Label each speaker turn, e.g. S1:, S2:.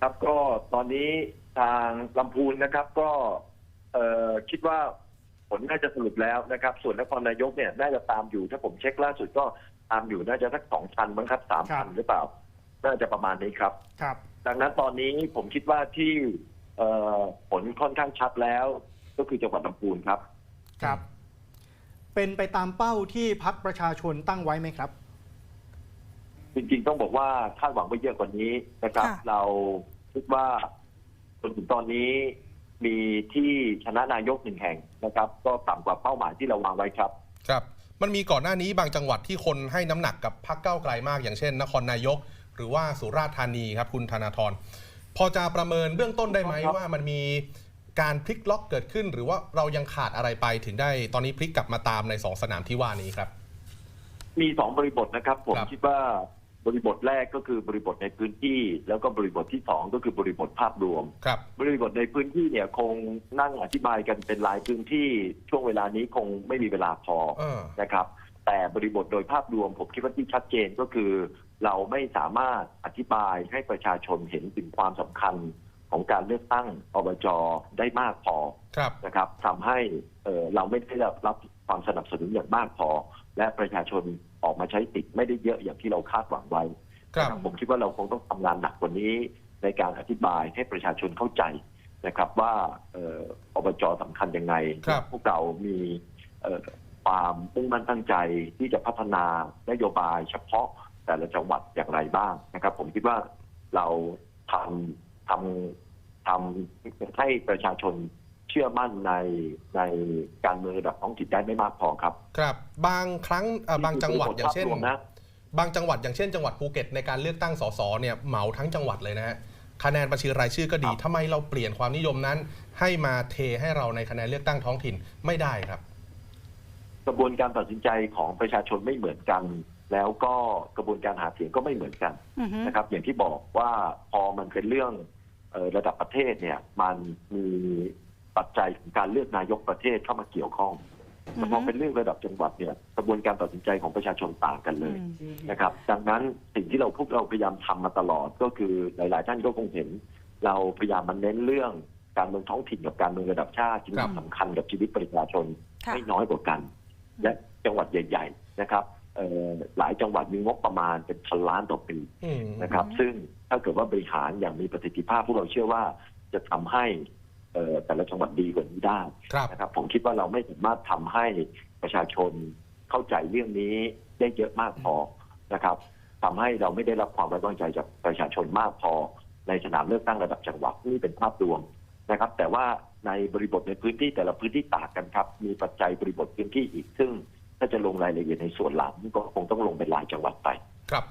S1: ครับก็ตอนนี้ทางลำพูนนะครับ ก็เอ่อคิดว่าผลน่าจะสรุปแล้วนะครับ ส่วนนครนายกเนี่ยน่าจะตามอยู่ถ้าผมเช็คล่าสุดก็ตามอยู่น่าจะสักสองพันมั้งครับสาม
S2: ครั
S1: พัน
S2: บ
S1: หรือเปล่า น่าจะประมาณนี้ครับ
S2: ครับ
S1: ดังนั้นตอนนี้ผมคิดว่าที่เอ่อผลค่อนข้างชัดแล้ว ก็คือจังหวัดลำพูนครับ
S2: ครับ เป็นไปตามเป้าที่พักประชาชนตั้งไว้ไหมครับ
S1: จริงๆต้องบอกว่าคาดหวังไปเยอะกว่านี้นะครับ
S3: ค่ะ
S1: เราคิดว่าจนถึงตอนนี้มีที่ชนะนายกหนึ่งแห่งนะครับ ก็ต่ำกว่าเป้าหมายที่เราวางไว้ครับ
S4: ครับ มันมีก่อนหน้านี้บางจังหวัดที่คนให้น้ำหนักกับพรรคก้าวไกลมาก อย่างเช่น นครนายก หรือว่าสุราษฎร์ธานีครับ คุณธนาธรพอจะประเมินเบื้องต้นได้ไหม
S1: ครับ
S4: ว่ามันมีการพลิกล็อกเกิดขึ้น หรือว่าเรายังขาดอะไรไปถึงได้ตอนนี้พลิกกลับมาตามในสองสนามที่ว่านี้ครับ
S1: มีสองบริบทนะครับ ผม
S4: ครับ
S1: คิดว่า บริบทแรกก็คือบริบทในพื้นที่ แล้วก็บริบทที่สองก็คือบริบทภาพรวม
S4: ครับ
S1: บริบทในพื้นที่เนี่ยคงนั่งอธิบายกันเป็นรายพื้นที่ช่วงเวลานี้คงไม่มีเวลาพอ
S4: เออ
S1: นะครับ แต่บริบทโดยภาพรวม ผมคิดว่าที่ชัดเจนก็คือ เราไม่สามารถอธิบายให้ประชาชนเห็นถึงความสำคัญของการเลือกตั้งอบจได้มากพอ
S4: ครับ
S1: นะครับทำให้เอ่อเราไม่ได้รับความสนับสนุนอย่างมากพอ และประชาชน ออกมาใช้สิทธิ์ไม่ได้เยอะอย่างที่เราคาดหวังไว้
S4: ครับ
S1: นะผมคิดว่าเราคงต้องทำงานหนักกว่านี้ ในการอธิบายให้ประชาชนเข้าใจนะครับว่าเอ่ออบจสำคัญยังไง
S4: ครับ
S1: พวกเรามีเอ่อความมุ่งมั่นตั้งใจที่จะพัฒนานโยบายเฉพาะแต่ละจังหวัดอย่างไรบ้างนะครับ ผมคิดว่าเราทำทำทำให้ประชาชน เชื่อมั่นในในการเมืองระดับท้องถิ่นได้ไม่มากพอครับ
S4: ครับ บางครั้งเอ่อบางจังหวัดอย่างเช่น
S1: ภพรวมนะ
S4: บางจังหวัดอย่างเช่นจังหวัดภูเก็ตในการเลือกตั้งสสเนี่ยเหมาทั้งจังหวัดเลยนะฮะคะแนนบัญชีรายชื่อก็ดี
S1: ครับ
S4: ทำไมเราเปลี่ยนความนิยมนั้น ให้มาเทให้เราในคะแนนเลือกตั้งท้องถิ่นไม่ได้ครับ
S1: กระบวนการตัดสินใจของประชาชนไม่เหมือนกัน แล้วก็กระบวนการหาเสียงก็ไม่เหมือนกัน
S3: อือฮึ
S1: นะครับ อย่างที่บอกว่าพอมันเป็นเรื่องเอ่อระดับประเทศเนี่ย มันมี ปัจจัยของการเลือกนายกประเทศเข้ามาเกี่ยวข้องแต่พอเป็นเรื่องระดับจังหวัดเนี่ยกระบวนการตัดสินใจของประชาชนต่างกันเลย
S3: อืม
S1: นะครับ ดังนั้นสิ่งที่เราพวกเราพยายามทำมาตลอดก็คือหลาย ๆ ท่านก็คงเห็น เราพยายามมันเน้นเรื่องการเมืองท้องถิ่นกับการเมืองระดับชาติที่
S4: ครั
S1: มี
S4: บ
S1: สำคัญกับชีวิตประชาชน
S3: ค่ะ
S1: ไม่น้อยกว่ากัน และจังหวัดใหญ่ ๆ นะครับเอ่อหลายจังหวัดมีงบประมาณเป็นพันล้านต่อปี
S4: อืม
S1: นะครับ
S3: อืม
S1: ซึ่งถ้าเกิดว่าบริหารอย่างมีประสิทธิภาพพวกเราเชื่อว่าจะทำให้เอ่อ แต่ละจังหวัดดีกว่านี้ได้
S4: ครับ
S1: นะครับผมคิดว่าเราไม่สามารถทำให้ประชาชนเข้าใจเรื่องนี้ได้เยอะมากพอนะครับทำให้เราไม่ได้รับความไว้วางใจจากประชาชนมากพอ ในสนามเลือกตั้งระดับจังหวัดนี่เป็นภาพรวมนะครับ แต่ว่าในบริบทในพื้นที่แต่ละพื้นที่ต่างกันครับ มีปัจจัยบริบทพื้นที่อีกซึ่ง ถ้าจะลงรายละเอียดในส่วนหลังก็คงต้องลงเป็นรายจังหวัดไป
S4: ครับ